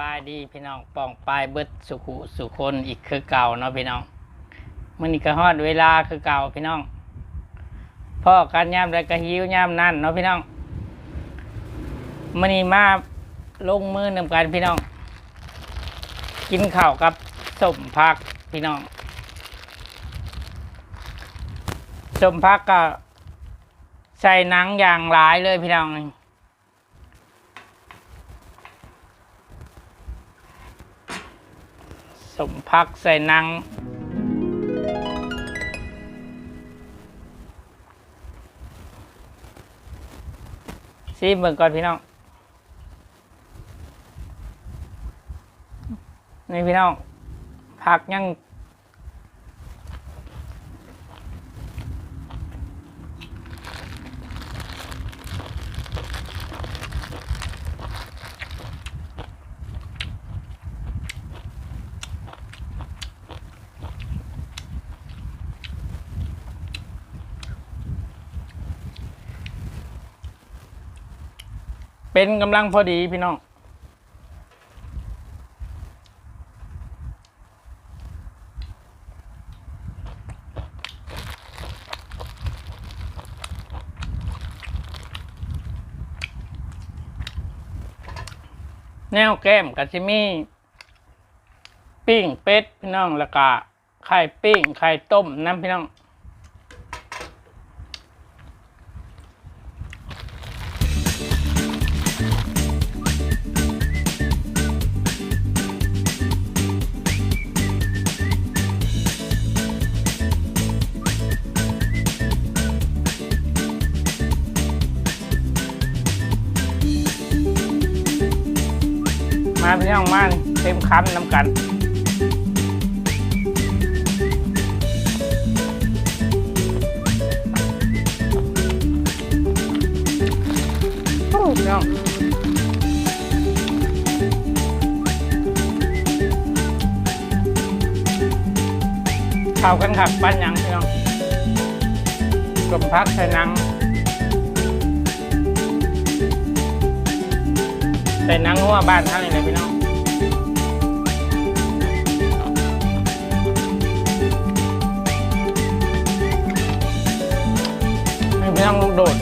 บายดีพี่น้องป่องปลายเบิดสุขุสุคนอีกคือเก่าเนาะพี่น้องมื่อนี้ก็ฮอดเวลาคือเก่าพี่น้องพ่อกันย่ำแล้วก็หิวย่ำนั่นเนาะพี่น้องมื่อนี้มาลงมือนำกันพี่น้อง กินข้าวกับสมพักพี่น้องสมพักก็ใส่หนังอย่างหลายเลยพี่น้อง สมพักใส่นังซีเบิ่งก่อนพี่น้อง นี่พี่น้องพักยัง เป็นกำลังพอดีพี่น้อง แนวแก้มกับจิมี่ปิ้งเป็ดพี่น้องแล้วก็ไข่ปิ้งไข่ต้มน้ำพี่น้อง มาพี่น้องมาเต็มคำน้ำกันโอ้พี่น้องเข้ากันขับปั้นยังพี่น้องกลมพักใส่นัง ใส่นังหัวบ้านท่านเลยพี่น้องให้พี่น้องลูกโดด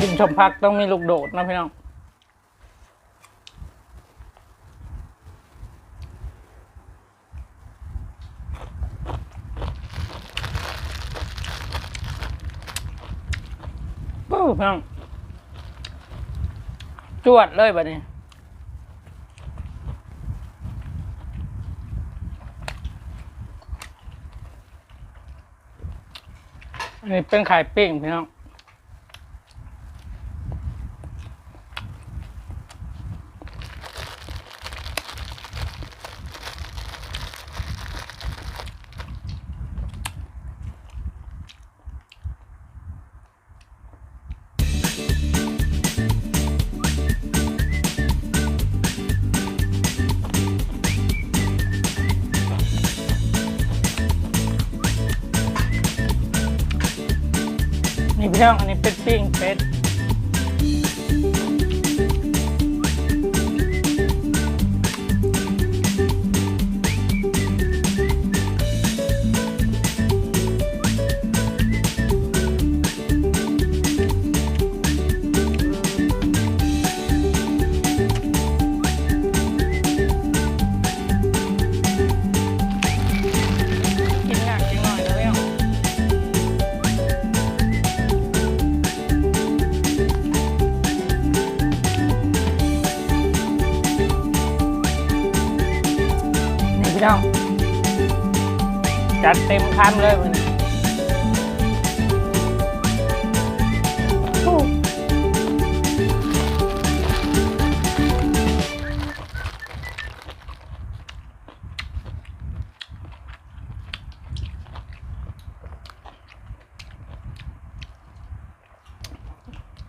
กินชมพักต้องมีลูกโดดนะพี่น้อง พี่น้องจวดเลยแบบนี้นี่เป็นไข่ปิ้งพี่น้อง พี่น้องอันนี้เป็ดปิ้งเป็ด พี่น้อง จัดเต็มคำเลยมัน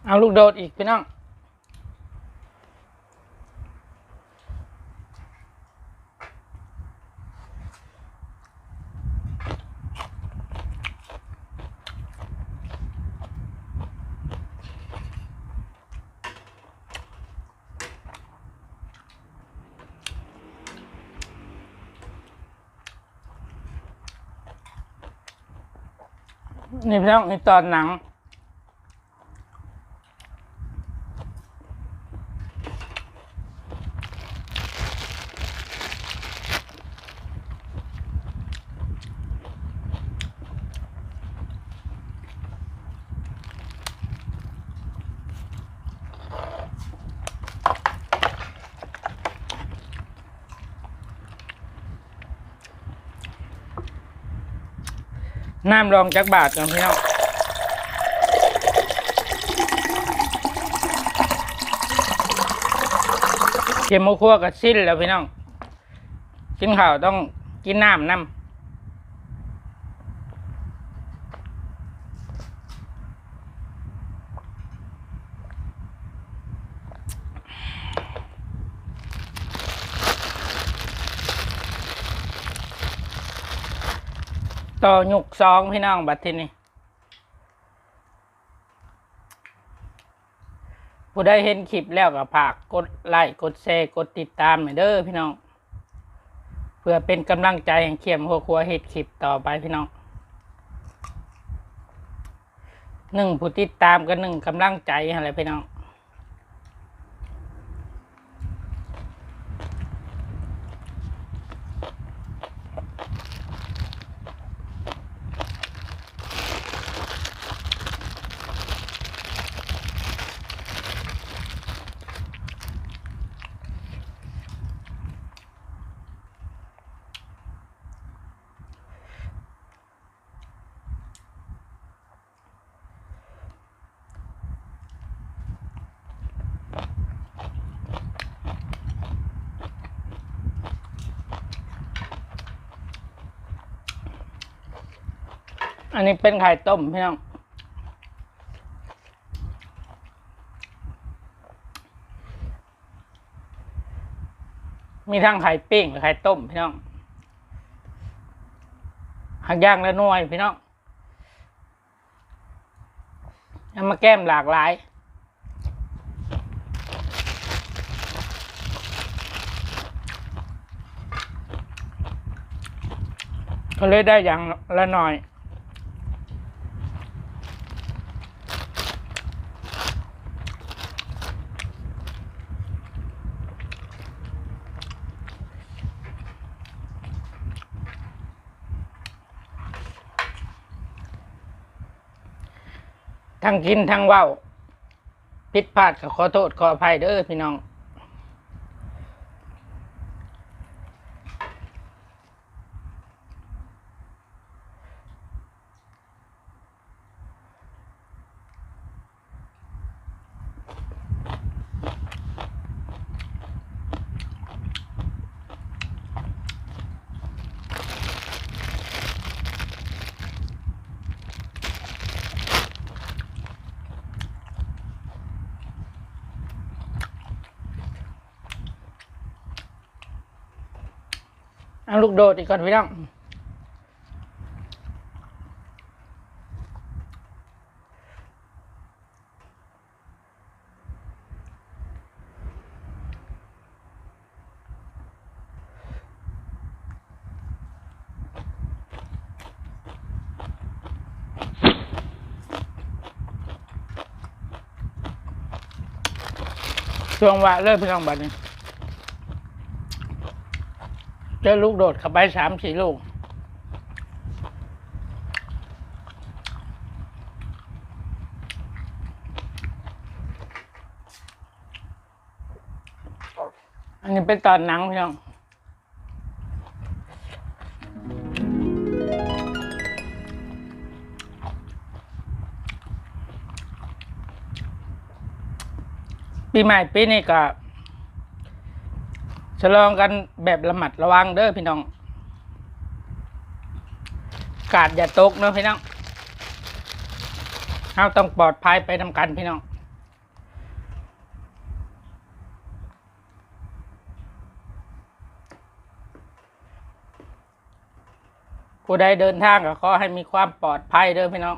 เอาลูกโดดอีกพี่น้อง นี่พี่น้องนี่ตอนหนัง น้ำรองจักบาทก่อนพี่น้องเกมโมะขั่วกับสิ้นแล้วพี่น้อง กินข้าวต้องกินน้ำน้ำ อหยุกซองพี่น้องบัดทีนี้ผู้ได้เห็นคลิปแล้วก็ฝากกดไลค์กดแชร์กดติดตามหน่อยเด้อพี่น้อง เพื่อเป็นกำลังใจให้เขียมหัวครัวเฮ็ดคลิปต่อไปพี่น้องหนึ่งผู้ติดตามกับหนึ่งกำลังใจอะไรพี่น้อง อันนี้เป็นไข่ต้มพี่น้อง มีทั้งไข่ปิ้งและไข่ต้มพี่น้องหักย่างและนวยพี่น้องเอามาแก้มหลากหลายก็เลยได้อย่างละหน่อย ทั้งกินทั้งเว้าผิดพลาดก็ขอโทษขออภัยเด้อพี่น้อง เอาลูกโดดอีกก่อนพี่น้องช่วงว่าเลิกพี่น้องบัดนี้ เจอลูกโดดเข้าไปสามสี่ลูก อันนี้เป็นตอนหนังพี่น้องปีใหม่ปีนี้ก็ ฉลองกันแบบระมัดระวังเด้อพี่น้อง กาดอย่าตกเนอะพี่น้องเราต้องปลอดภัยไปทำกันพี่น้องผู้ใดเดินทางก็ขอให้มีความปลอดภัยเด้อพี่น้อง